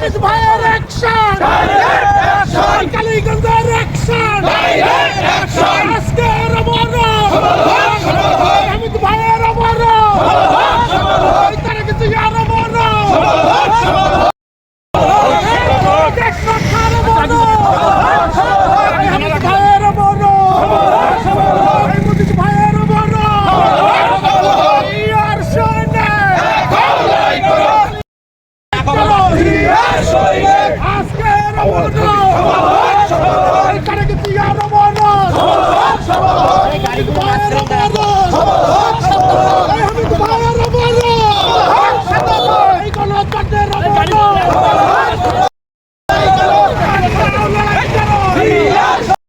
হামিদ ভাইয়ের অ্যাকশন কালীগঞ্জের অ্যাকশন আজকের 我不知道